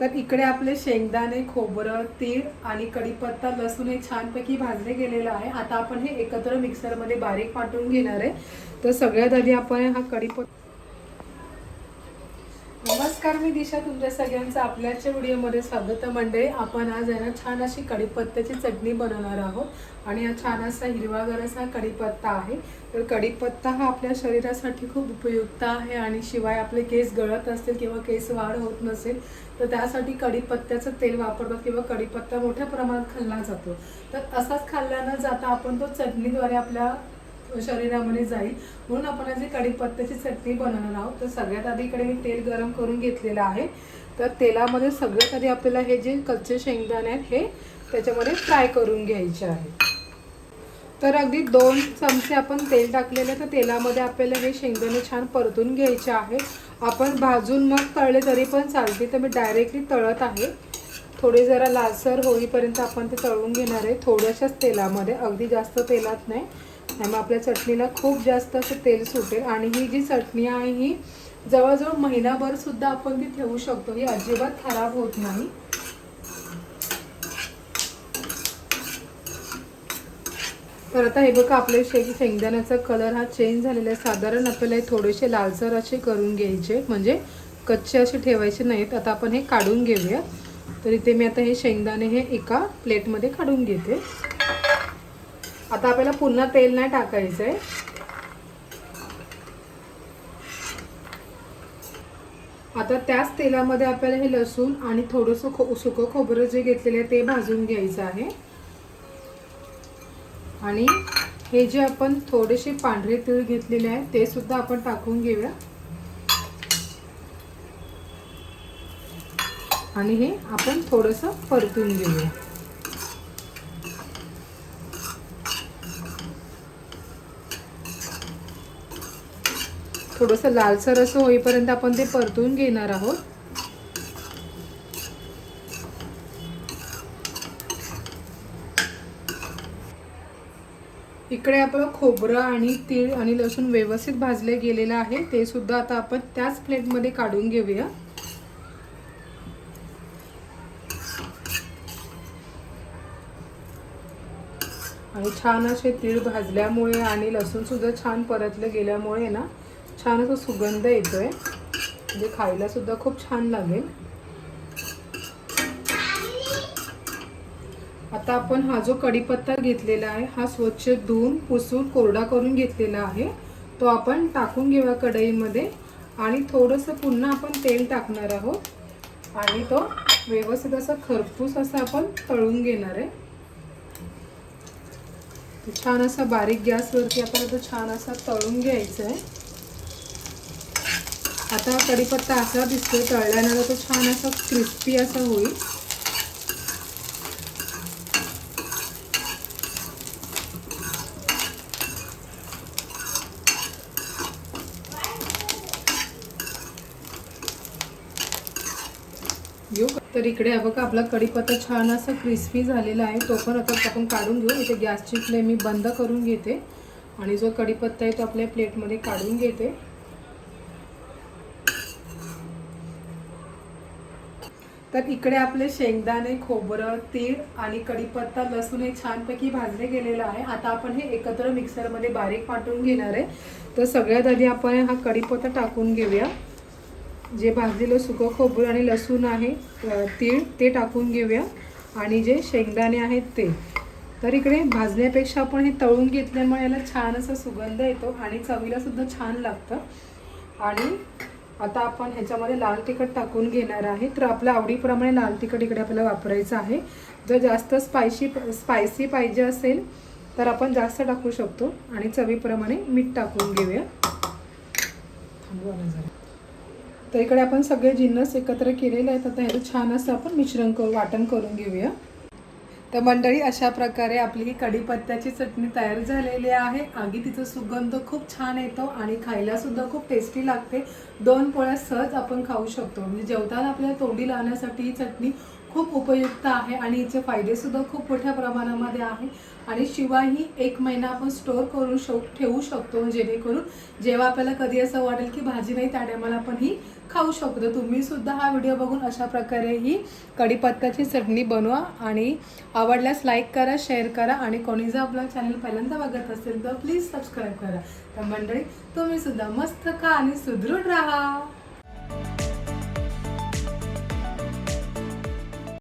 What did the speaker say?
तर इकडे आपले शेंगदाणे खोबरं तीळ आणि कढीपत्ता लसूण हे छानपैकी भाजले गेलेलं आहे. आता आपण हे एकत्र मिक्सरमध्ये बारीक वाटून घेणार आहे. तर सगळ्यात आधी आपण हा कढीपत्ता नमस्कार मी दिशा. तुमच्या सगळ्यांचं आपल्याच्या व्हिडिओमध्ये स्वागत म्हणजे मंडळी आपण आज आहे ना छान अशी कढीपत्त्याची चटणी बनवणार आहोत. आणि हा छान असा हिरवागार असा कढीपत्ता आहे. तर कढीपत्ता हा आपल्या शरीरासाठी खूप उपयुक्त आहे आणि शिवाय आपले केस गळत असतील किंवा केस वाढ होत नसेल तर त्यासाठी कढीपत्त्याचं तेल वापरतात किंवा कढीपत्ता मोठ्या प्रमाणात खाल्ला जातो. तर असाच खाल्ला न जाता आपण तो चटणीद्वारे आपल्या शरीरामध्ये जाईल. म्हणून आपण आज कढीपत्त्याची चटणी बनवणार आहोत. तर सगळ्यात आधी इकडे मी तेल गरम करून घेतलेलं आहे. तर तेलामध्ये सगळ्यात आधी आपल्याला हे जे कच्चे शेंगदाणे आहेत हे त्याच्यामध्ये फ्राय करून घ्यायचे आहे. तर अगदी दोन चमचे आपण तेल टाकलेले तर तेलामध्ये आपल्याला हे शेंगदाणे छान परतून घ्यायचे आहे. आपण भाजून मग तळले तरी पण चालते. तर मी डायरेक्टली तळत आहे. थोडे जरा लालसर होईपर्यंत आपण ते तळून घेणार आहे. थोड्याशाच तेलामध्ये. अगदी जास्त तेलात नाही. त्यामुळे आपल्या चटणीला खूप जास्त असं तेल सुटेल. आणि ही जी चटणी आहे ही जवळजवळ महिनाभर सुद्धा आपण ती ठेवू शकतो. ही अजिबात खराब होत नाही. तर आता हे बघा आपले शे शेंगदाण्याचा कलर हा चेंज झालेला आहे. साधारण आपल्याला हे थोडेसे लालसर असे करून घ्यायचे. म्हणजे कच्चे असे ठेवायचे नाहीत. आता आपण हे काढून घेऊया. तर इथे मी आता हे शेंगदाणे हे एका प्लेटमध्ये काढून घेते. आता आपल्याला पुन्हा तेल नाही टाकायचं आहे आता त्याच तेलामध्ये आपल्याला हे लसूण आणि थोडंसं खो सुकं खोबरं जे घेतलेलं आहे ते भाजून घ्यायचं आहे. आणि हे जे आपण थोडेसे पांढरे तीळ घेतलेले आहे ते सुद्धा आपण टाकून घेऊया. आणि हे आपण थोडंसं परतून घेऊया. थोडंसं लालसर असं होईपर्यंत आपण ते परतून घेणार आहोत. इकडे आपलं खोबरं आणि तीळ आणि लसूण व्यवस्थित भाजले गेलेलं आहे. ते सुद्धा आता आपण त्याच प्लेटमध्ये काढून घेऊया. आणि छान असे तीळ भाजल्यामुळे आणि लसूण सुद्धा छान परतलं गेल्यामुळे ना छान असा सुगंध येतोय. म्हणजे खायला सुद्धा खूप छान लागेल. आता आपण हा जो कढीपत्ता घेतलेला आहे हा स्वच्छ धुवून पुसून कोरडा करून घेतलेला आहे. तो आपण टाकून घेऊया कढईमध्ये आणि थोडंसं पुन्हा आपण तेल टाकणार आहोत. आणि तो व्यवस्थित असा खरपूस असा आपण तळून घेणार आहे. छान असा बारीक गॅसवरती आपण तो छान असा तळून घ्यायचा आहे. आता कढीपत्ता असा दिसतोय तळल्यानंतर तो छान असा क्रिस्पी असा होईल. घेऊ तर इकडे बघा आपला कढीपत्ता छान असा क्रिस्पी झालेला आहे. तो पण आता आपण काढून घेऊ. इथे गॅसची फ्लेम मी बंद करून घेते. आणि जो कढीपत्ता आहे तो आपल्या प्लेटमध्ये काढून घेते. तर इकडे आपले शेंगदाणे खोबरं तीळ आणि कढीपत्ता लसूण हे छानपैकी भाजले गेलेलं आहे. आता आपण हे एकत्र मिक्सरमध्ये बारीक वाटून घेणार आहे. तर सगळ्यात आधी आपण हा कढीपत्ता टाकून घेऊया. जे भाजलेलं सुकं खोबरं आणि लसूण आहे तीळ ते टाकून घेऊया. आणि जे शेंगदाणे आहेत ते. तर इकडे भाजण्यापेक्षा आपण हे तळून घेतल्यामुळे याला छान असा सुगंध येतो आणि चवीला सुद्धा छान लागतं. आणि आता आपण ह्याच्यामध्ये लाल तिखट टाकून घेणार आहे. तर आपल्या आवडीप्रमाणे लाल तिखट इकडे आपल्याला वापरायचं आहे. जर जास्त स्पायसी स्पायसी पाहिजे असेल तर आपण जास्त टाकू शकतो. आणि चवीप्रमाणे मीठ टाकून घेऊया. थांबवा जरा. तर इकडे आपण सगळे जिन्नस एकत्र केलेले आहेत. आता ह्याचं छान असं आपण मिश्रण करू वाटण करून घेऊया. तर मंडळी अशा प्रकारे आपली ही कढीपत्त्याची चटणी तयार झालेली आहे. आगी तिचा सुगंध खूप छान येतो आणि खायला सुद्धा खूप टेस्टी लागते. दोन पोळ्या सहज आपण खाऊ शकतो. म्हणजे जेवताना आपल्याला तोंडी लावण्यासाठी ही चटणी खूप उपयुक्त आहे आणि याचे फायदेसुद्धा खूप मोठ्या प्रमाणामध्ये आहे. आणि शिवाय ही एक महिना आपण स्टोअर करून शक ठेवू शकतो जेणेकरून जेव्हा आपल्याला कधी असं वाटेल की भाजी नाही त्या टायमाला आपण ही खाऊ शकतो. तुम्ही सुद्धा हा व्हिडिओ बघून अशा प्रकारे ही कढीपत्त्याची चटणी बनवा आणि आवडल्यास लाईक करा शेअर करा आणि कोणी जर आपलं चॅनल पहिल्यांदा बघत असेल तर प्लीज सबस्क्राईब करा. तर मंडळी तुम्ही सुद्धा मस्त खा आणि सुदृढ राहा.